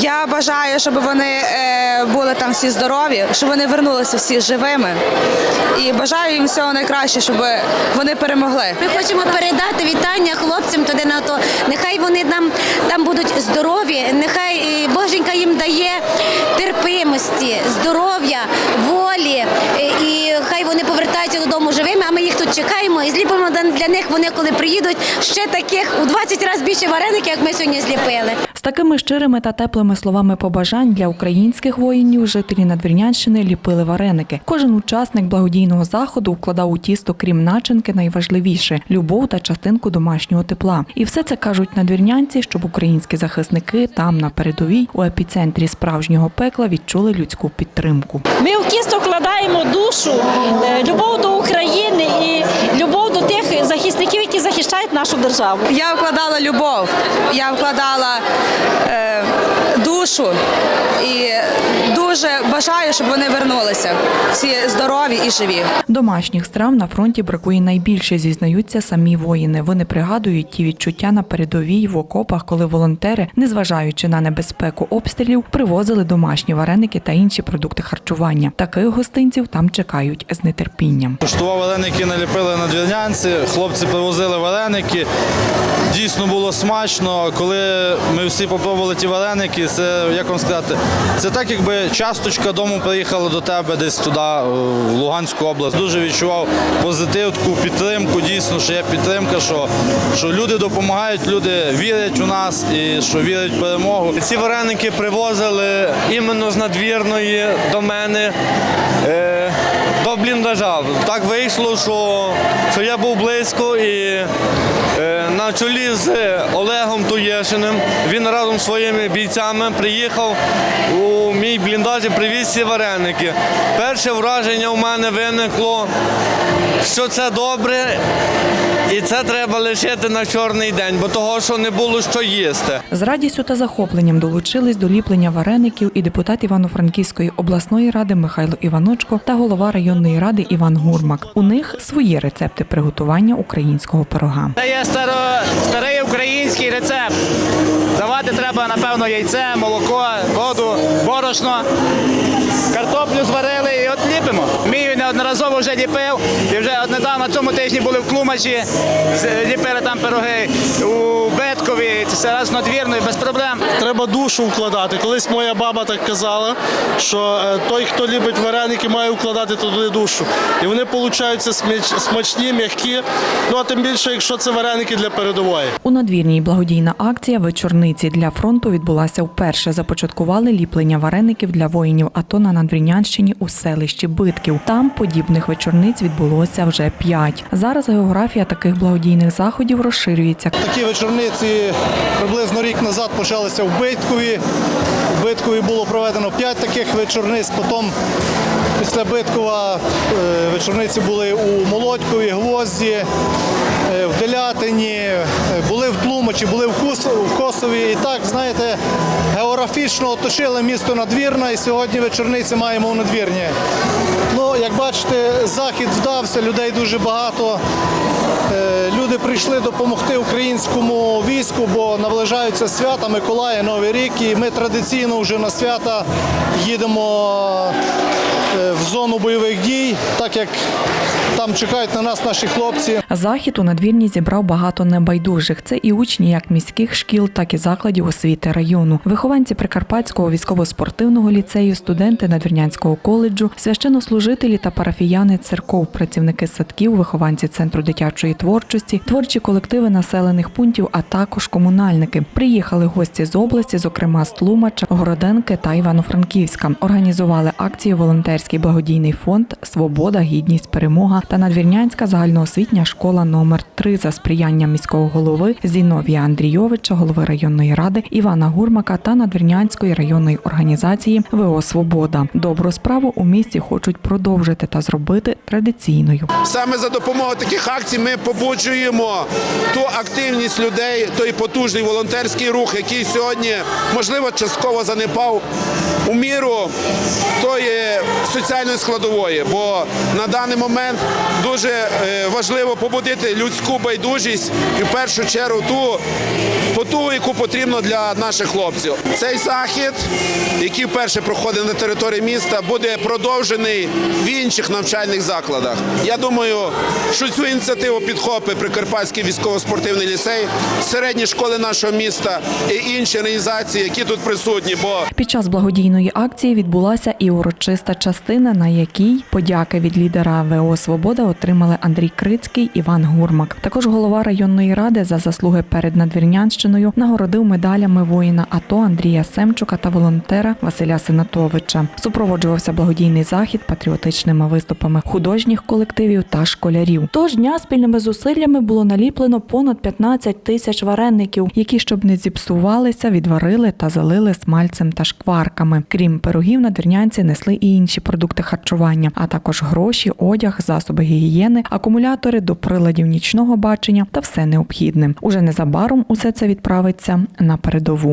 Я бажаю, щоб вони е, були там всі здорові, щоб вони вернулися всі живими. І бажаю їм всього найкраще, щоб вони перемогли. Ми хочемо передати вітання хлопцям туди на то. Нехай вони нам там будуть здорові, нехай Боженька їм дає терпимості, здоров'я, волі. е, І хай вони повертаються додому живими, а ми їх тут чекаємо і зліпимо для них. Вони коли приїдуть ще таких у 20 разів більше вареників, як ми сьогодні зліпили. Такими щирими та теплими словами побажань для українських воїнів жителі Надвірнянщини ліпили вареники. Кожен учасник благодійного заходу вкладав у тісто, крім начинки, найважливіше любов та частинку домашнього тепла. І все це кажуть надвірнянці, щоб українські захисники там на передовій у епіцентрі справжнього пекла відчули людську підтримку. Ми в тісто вкладаємо душу, е, любов до України і любов до тих захисників, які захищають нашу державу. Я вкладала любов, я вкладала Uh, душу і дуже бажаю, щоб вони вернулися. Всі здорові і живі. Домашніх страв на фронті бракує найбільше, зізнаються самі воїни. Вони пригадують ті відчуття на передовій в окопах, коли волонтери, незважаючи на небезпеку обстрілів, привозили домашні вареники та інші продукти харчування. Таких гостинців там чекають з нетерпінням. Куштував вареники, наліпили на двірнянці, хлопці привозили вареники. Дійсно було смачно. Коли ми всі попробували ті вареники, це як вам сказати, це так, якби часточка дому приїхала до тебе десь туди, в Луганську область. Дуже відчував позитив, таку підтримку. Дійсно, що є підтримка, що, що люди допомагають, люди вірять у нас і що вірять в перемогу. Ці вареники привозили іменно з надвірної до мене е, до бліндажа. Так вийшло, що, що я був близько і е, на чолі з Олегом Туєшиним він разом зі своїми бійцями приїхав у мій бліндаж і привіз ці вареники. Перше враження у мене виникло, що це добре. І це треба лишити на чорний день, бо того, що не було що їсти. З радістю та захопленням долучились до ліплення вареників і депутат Івано-Франківської обласної ради Михайло Іваночко та голова районної ради Іван Гурмак. У них свої рецепти приготування українського пирога. Це є старо, старий український рецепт. Давати треба, напевно, яйце, молоко, воду, борошно. Картоплю зварили і от ліпимо. Мію неодноразово вже ліпив. І вже от недавно на цьому тижні були в Клумачі, ліпили там пироги у Беткові, це раз надвірно і без проблем. Треба душу вкладати. Колись моя баба так казала, що е, той, хто любить вареники, має вкладати туди душу. І вони получаються смачні, м'які. Ну а тим більше, якщо це вареники для передової. У надвірній благодійна акція Вечорниці для фронту відбулася вперше. Започаткували ліплення вареників для воїнів АТО на Надвірнянщині у селищі Битків. Там подібних вечорниць відбулося вже п'ять. Зараз географія таких благодійних заходів розширюється. Такі вечорниці приблизно рік назад почалися в Биткові. В Биткові було проведено 5 таких вечорниць. Потім після Биткова е, вечорниці були у Молодькові, Гвозді, е, в Делятині, е, були в Косові. І так, знаєте, географічно оточили місто Надвірна і сьогодні вечорниці маємо у Надвірні. Ну, як бачите, захід вдався, людей дуже багато. Е, Люди прийшли допомогти українському війську, бо наближаються свята Миколая, Новий рік. І ми традиційно вже на свята їдемо е, в зону бойових дій, так як там чекають на нас наші хлопці. Захід у надвірні зібрав багато небайдужих. Це і учні як міських шкіл, так і закладів освіти району. Вихованці Прикарпатського військово-спортивного ліцею, студенти Надвірнянського коледжу, священнослужителі та парафіяни церков, працівники садків, вихованці центру дитячої творчості, творчі колективи населених пунктів, а також комунальники. Приїхали гості з області, зокрема з Тлумача, Городенки та Івано-Франківська. Організували акцію волонтерський благодійний фонд Свобода, гідність, перемога та Надвірнянська загальноосвітня школа номер 3 за сприяння міського голови Зіновія Андрійовича, голови районної ради Івана Гурмака та Надвірнянської районної організації ВО Свобода. Добру справу у місті хочуть продовжити та зробити традиційною. Саме за допомогою таких акцій ми побуджуємо ту активність людей, той потужний волонтерський рух, який сьогодні, можливо, частково занепав у міру тої соціальної складової. Бо на даний момент дуже е, важливо побудити людську байдужість і в першу чергу ту потугу, яку потрібно для наших хлопців. Цей захід, який вперше проходить на території міста, буде продовжений в інших навчальних закладах. Я думаю, що цю ініціативу підхопить Прикарпатський військово-спортивний ліцей, середні школи нашого міста і інші організації, які тут присутні. Бо Під час благодійної акції відбулася і урочиста частина, на якій подяки від лідера ВО Свобода отримали Андрій Крицький, Іван Гурмак. Також голова районної ради за заслуги перед Надвірнянщиною нагородив медалями воїна АТО Андрія Семчука та волонтера Василя Сенатовича. Супроводжувався благодійний захід патріотичними виступами художніх колективів та школярів. Тож дня спільними зусиллями було наліплено понад 15 тисяч вареників, які, щоб не зіпсувалися, відварили та залили смальцем та шкварками. Крім пирогів, надвірнянці несли і інші продукти харчування, а також гроші, одяг, засоби гігієни, акумулятори до приладів нічного бачення та все необхідне. Уже незабаром усе це відправиться на передову.